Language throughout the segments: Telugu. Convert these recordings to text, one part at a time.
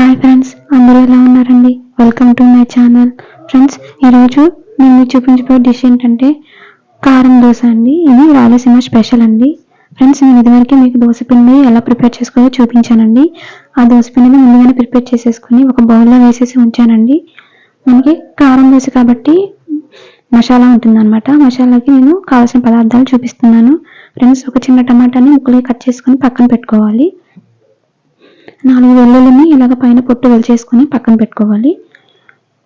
హాయ్ ఫ్రెండ్స్ అందరూ ఎలా ఉన్నారండి? Welcome to my channel friends ఈరోజు నేను మీకు చూపించబోయే డిష్ ఏంటంటే కారం దోశ అండి. ఇది రాయలసీమ స్పెషల్ అండి. ఫ్రెండ్స్ నేను ఇదివరకు మీకు దోశ పిండి ఎలా ప్రిపేర్ చేసుకోవాలో చూపించానండి. ఆ దోశ పిండిని ముందుగానే ప్రిపేర్ చేసేసుకుని ఒక బౌల్లో వేసేసి ఉంచానండి. మనకి కారం దోశ కాబట్టి మసాలా ఉంటుందన్నమాట. మసాలాకి నేను కావాల్సిన పదార్థాలు చూపిస్తున్నాను. ఫ్రెండ్స్ ఒక చిన్న టమాటాని ముక్కలు కట్ చేసుకొని పక్కన పెట్టుకోవాలి. నాలుగు వెల్లుల్లిని ఇలాగ పైన పొట్టు వలిచేసుకొని పక్కన పెట్టుకోవాలి.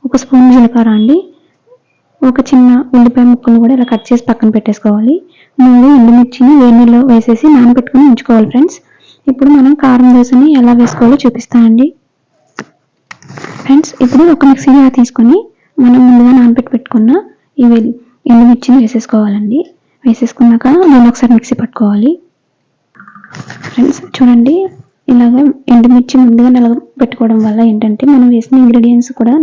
ఒక స్పూన్ జీలకర్ర అండి. ఒక చిన్న ఉల్లిపాయ ముక్కలు కూడా ఇలా కట్ చేసి పక్కన పెట్టేసుకోవాలి. మూడు ఎండుమిర్చిని వేడి నీళ్ళలో వేసేసి నానబెట్టుకుని ఉంచుకోవాలి ఫ్రెండ్స్. ఇప్పుడు మనం కారం దోశని ఎలా వేసుకోవాలో చూపిస్తానండి. ఫ్రెండ్స్ ఇప్పుడు ఒక మిక్సీ జార్ తీసుకొని మనం ముందుగా నానబెట్టి పెట్టుకున్న ఈ ఎండుమిర్చిని వేసేసుకోవాలండి. వేసేసుకున్నాక నేను ఒకసారి మిక్సీ పట్టుకోవాలి. ఫ్రెండ్స్ చూడండి. ఇలాగ ఎండుమిర్చి ముందుగా నలగ పెట్టుకోవడం వల్ల ఏంటంటే మనం వేసిన ఇంగ్రీడియంట్స్ కూడా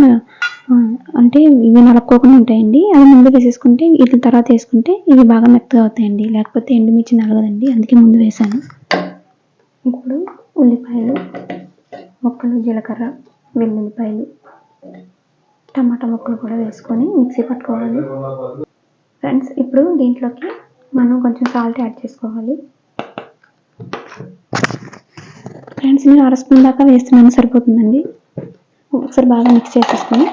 అంటే ఇవి నలక్కోకుండా ఉంటాయండి. అవి ముందు వేసేసుకుంటే వీటి తర్వాత వేసుకుంటే ఇవి బాగా మెత్తగా అవుతాయండి. లేకపోతే ఎండుమిర్చి నలగదండి. అందుకే ముందు వేసాను. ఇప్పుడు ఉల్లిపాయలు ముక్కలు జీలకర్ర వెల్లుల్లిపాయలు టమాటా ముక్కలు కూడా వేసుకొని మిక్సీ పట్టుకోవాలి. ఫ్రెండ్స్ ఇప్పుడు దీంట్లోకి మనం కొంచెం సాల్ట్ యాడ్ చేసుకోవాలి. ఫ్రెండ్స్ నేను అర స్పూన్ దాకా వేస్తున్నాను సరిపోతుందండి. ఒకసారి బాగా మిక్స్ చేసేసుకుని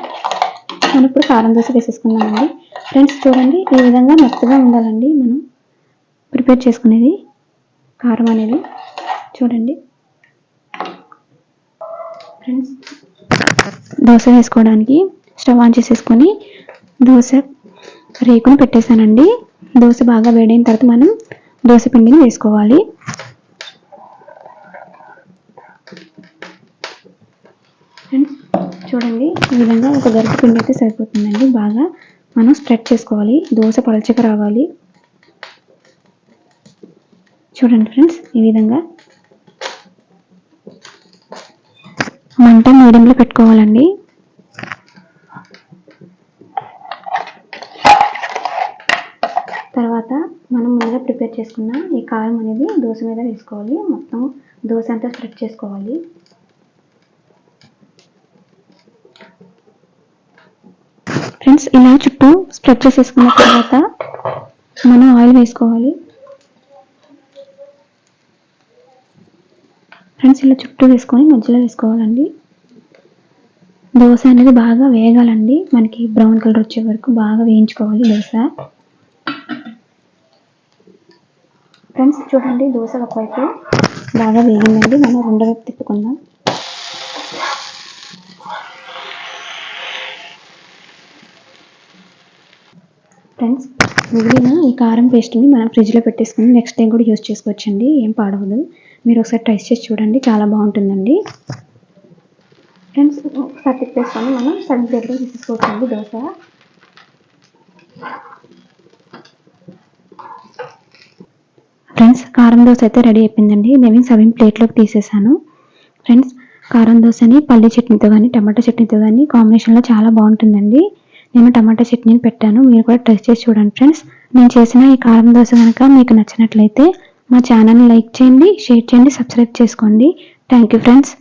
మనం ఇప్పుడు కారం దోశ వేసేసుకుందామండి. ఫ్రెండ్స్ చూడండి ఈ విధంగా మెత్తగా ఉండాలండి మనం. ప్రిపేర్ చేసుకునేది కారం అనేది. చూడండి. ఫ్రెండ్స్ దోశ వేసుకోవడానికి స్టవ్ ఆన్ చేసేసుకొని దోశ రేకును పెట్టేశానండి. దోశ బాగా వేడైన తర్వాత మనం దోశ పిండిని వేసుకోవాలి. ఫ్రెండ్స్ చూడండి ఈ విధంగా ఒక గరిటె పిండి అయితే సరిపోతుందండి. బాగా మనం స్ప్రెడ్ చేసుకోవాలి. దోశ పలచక రావాలి. చూడండి ఫ్రెండ్స్ ఈ విధంగా మంట మీడియంలో పెట్టుకోవాలండి. తర్వాత మనం ముందుగా ప్రిపేర్ చేసుకున్న ఈ కారం అనేది దోశ మీద వేసుకోవాలి. మొత్తం దోశ అంతా స్ప్రెడ్ చేసుకోవాలి. ఫ్రెండ్స్ ఇలా చుట్టూ స్ప్రెడ్ చేసేసుకున్న తర్వాత మనం ఆయిల్ వేసుకోవాలి. ఫ్రెండ్స్ ఇలా చుట్టూ వేసుకొని మధ్యలో వేసుకోవాలండి. దోశ అనేది బాగా వేగాలండి. మనకి బ్రౌన్ కలర్ వచ్చే వరకు బాగా వేయించుకోవాలి దోశ. ఫ్రెండ్స్ చూడండి దోశ ఒకవైపు బాగా వేగిందండి. మనం రెండో వైపు తిప్పుకుందాం. ఫ్రెండ్స్ మిగిలిన ఈ కారం పేస్ట్ని మనం ఫ్రిడ్జ్లో పెట్టేసుకుని నెక్స్ట్ టైం కూడా యూజ్ చేసుకోవచ్చండి. ఏం పాడవదు. మీరు ఒకసారి ట్రై చేసి చూడండి. చాలా బాగుంటుందండి. ఫ్రెండ్స్ ఒకసారి తిప్పేసుకొని మనం సగం ప్లేట్లో తీసుకోవచ్చండి దోశ. ఫ్రెండ్స్ కారం దోశ అయితే రెడీ అయిపోయిందండి. నేను సగం ప్లేట్లోకి తీసేసాను. ఫ్రెండ్స్ కారం దోశని పల్లి చట్నీతో కానీ టమాటా చట్నీతో కానీ కాంబినేషన్లో చాలా బాగుంటుందండి. నేను టమాటా చట్నీని పెట్టాను. మీరు కూడా ట్రై చేసి చూడండి ఫ్రెండ్స్. నేను చేసిన ఈ కారం దోశ కనుక మీకు నచ్చినట్లయితే మా ఛానల్ని లైక్ చేయండి షేర్ చేయండి సబ్స్క్రైబ్ చేసుకోండి. Thank you friends.